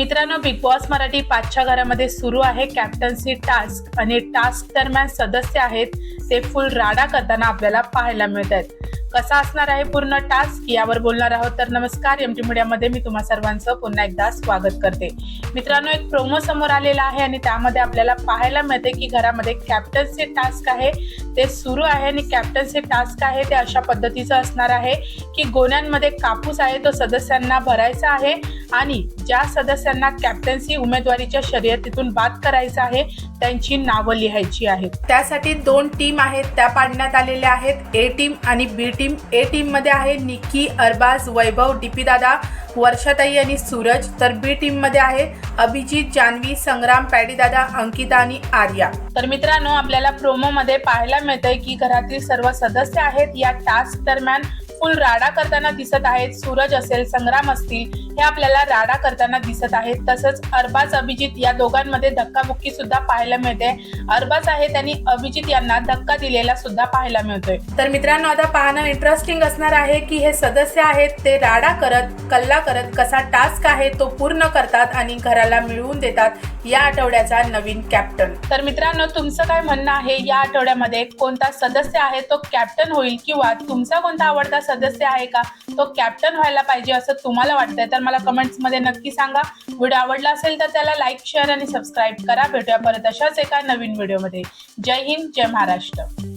मित्रांनो big boss Marathi पाचच्या घरामध्ये सुरू आहे कॅप्टन्सी टास्क आणि टास्क दरम्यान सदस्य आहेत ते फुल राडा करताना आपल्याला पाहायला मिळत आहेत कसा असणार आहे पूर्ण टास्क यावर बोलणार आहोत. तर नमस्कार एम टी मीडियामध्ये मी तुम्हा सर्वांचं पुन्हा एकदा स्वागत करते. मित्रांनो एक प्रोमो समोर आलेला आहे आणि त्यामध्ये आपल्याला पाहायला मिळते की घरामध्ये कॅप्टन्सी टास्क आहे ते सुरू आहे आणि कॅप्टन्सी टास्क आहे ते अशा पद्धतीचं असणार आहे की गोण्यांमध्ये कापूस आहे तो सदस्यांना भरायचा आहे आणि ज्या सदस्यांना कॅप्टन्सी उमेदवारीच्या शर्यतीतून बाद करायचं आहे त्यांची नावं लिहायची आहेत. त्यासाठी दोन टीम आहेत त्या पाडण्यात आलेल्या आहेत. ए टीम आणि बी टीम ए टीममध्ये आहे निकी अरबाज वैभव डीपी दादा वर्षाताई आणि सूरज. तर बी टीममध्ये आहे अभिजित जान्हवी संग्राम पॅडीदादा अंकिता आणि आर्या. तर मित्रांनो आपल्याला प्रोमो मध्ये पाहायला मिळतंय की घरातील सर्व सदस्य आहेत. या टास्क दरम्यान फुल राडा करताना दिसत आहेत सूरज असेल संग्राम असतील हे आपल्याला राडा करताना दिसत आहेत. तसंच अरबाज अभिजित या दोघांमध्ये धक्काबुक्की सुद्धा पाहायला मिळते. अरबाज आहेत आणि अभिजित यांना धक्का दिलेला सुद्धा पाहायला मिळतोय. तर मित्रांनो आता पाहणं इंटरेस्टिंग असणार आहे की हे सदस्य आहेत ते राडा करत कल्ला करत कसा टास्क आहे तो पूर्ण करतात आणि घराला मिळवून देतात या आठवड्याचा नवीन कॅप्टन तर मित्रांनो तुमचं काय म्हणणं आहे? या आठवड्यामध्ये कोणता सदस्य आहे तो कॅप्टन होईल किंवा तुमचा कोणता आवडता सदस्य आहे का? तो कॅप्टन व्हायला पाहिजे असं तुम्हाला वाटतंय तर मला कमेंट्समध्ये नक्की सांगा. व्हिडिओ आवडला असेल तर त्याला लाईक शेअर आणि सबस्क्राईब करा. भेटूया परत अशाच एका नवीन व्हिडिओमध्ये जय हिंद जय महाराष्ट्र.